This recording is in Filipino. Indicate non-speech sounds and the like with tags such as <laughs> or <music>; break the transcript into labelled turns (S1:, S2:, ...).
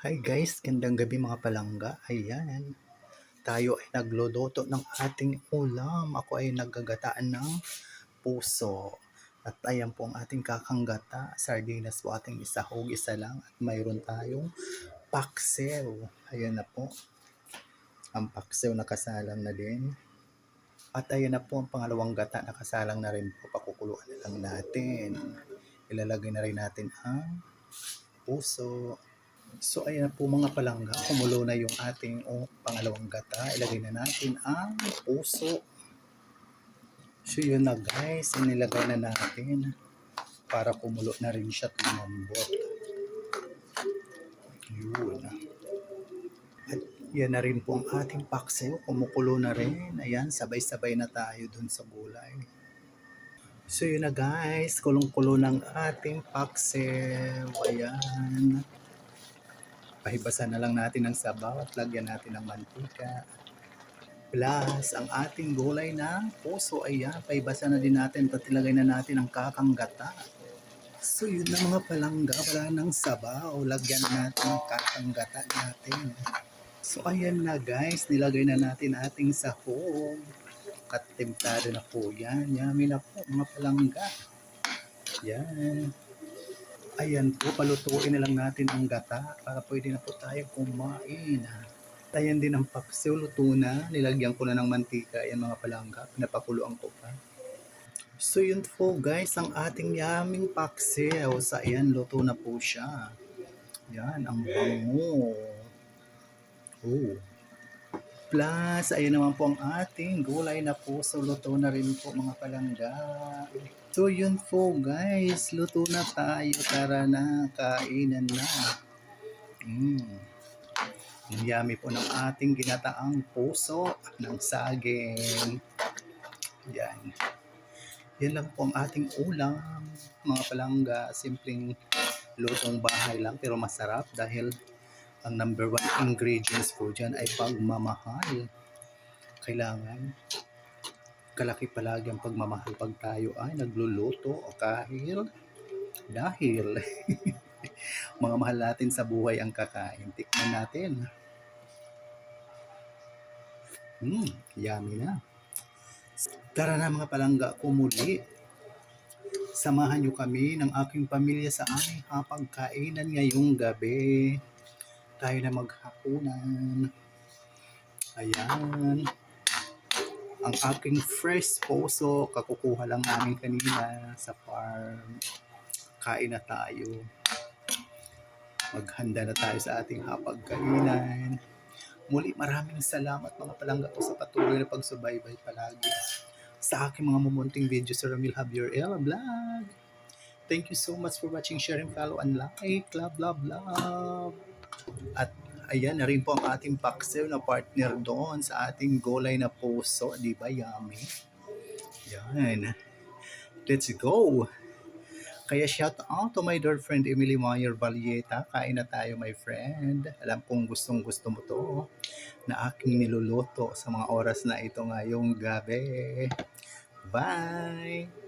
S1: Hi guys, gandang gabi mga palangga. Ayan, tayo ay nagluluto ng ating ulam. Ako ay naggagataan ng puso. At ayan po ang ating kakanggata. Sardinas po ating isahog, isa lang. At mayroon tayong paksiw. Ayan na po. Ang paksiw nakasalang na din. At ayan na po ang pangalawang gata nakasalang na rin po. Pakukuluan na lang natin. Ilalagay na rin natin ang puso. So ayan po mga palangga, kumulo na yung ating oh, pangalawang gata. Ilagay na natin ang puso. So yun na guys, inilagay na natin para kumulo na rin siya at lumambot. Yun. At yan na rin po ang ating paksiw, kumukulo na rin. Ayan, sabay-sabay na tayo dun sa gulay. So yun na guys, kulong-kulo ng ating paksiw. Ayan. Pahibasan na lang natin ng sabaw at lagyan natin ng mantika. Plus, ang ating gulay na puso, ayan, pahibasan na din natin at ilagay na natin ang kakanggata. So yun na mga palangga, wala ng sabaw. Lagyan natin ang kakanggata natin. So ayan na guys, nilagay na natin ating sahog. Katimplado na po yan. Yummy na po mga palangga. Yan. Ayan po, palutuin na lang natin ang gata para pwede na po tayo kumain. Ayan din ang paksiw, luto na. Nilagyan ko na ng mantika. Ayan mga palangga, pinapakuluan ko pa. So yun po guys, ang ating yaming paksiw. Sa ayan, luto na po siya. Yan, ang bango. Oh. Plus, ayan naman po ang ating gulay na puso. Luto na rin po mga palangga. So yun po guys, luto na tayo. Tara na, kainan na. Mm. Ang yummy po ng ating ginataang puso ng saging. Yan. Yan lang po ang ating ulam. Mga palangga, simpleng lutong bahay lang pero masarap dahil ang number one ingredients po dyan ay pagmamahal. Kailangan kalaki palagi ang pagmamahal pag tayo ay nagluluto o kahil dahil <laughs> mga mahal natin sa buhay ang kakain. Tikman natin. Hmm, yummy na. Tara na mga palangga, kumuli. Samahan niyo kami ng aking pamilya sa aming hapagkainan ngayong gabi. Tayo na maghapunan. Ayan ang aking fresh poso, kakukuha lang namin kanina sa farm. Kain na tayo. Maghanda na tayo sa ating hapagkainan. Muli maraming salamat mga palangga po sa patuloy na pagsubaybay palagi sa aking mga mumunting video sa Ramil Javier Ella Vlog. Thank you so much for watching, sharing, follow, and like. Love, love, love. At ayan na rin po ang ating paksiw na partner doon sa ating gulay na puso. Di ba, yummy? Yan. Let's go! Kaya shout out to my dear friend Emily Meyer Valieta. Kain na tayo, my friend. Alam kong gustong gusto mo to na aking niluluto sa mga oras na ito ngayong gabi. Bye!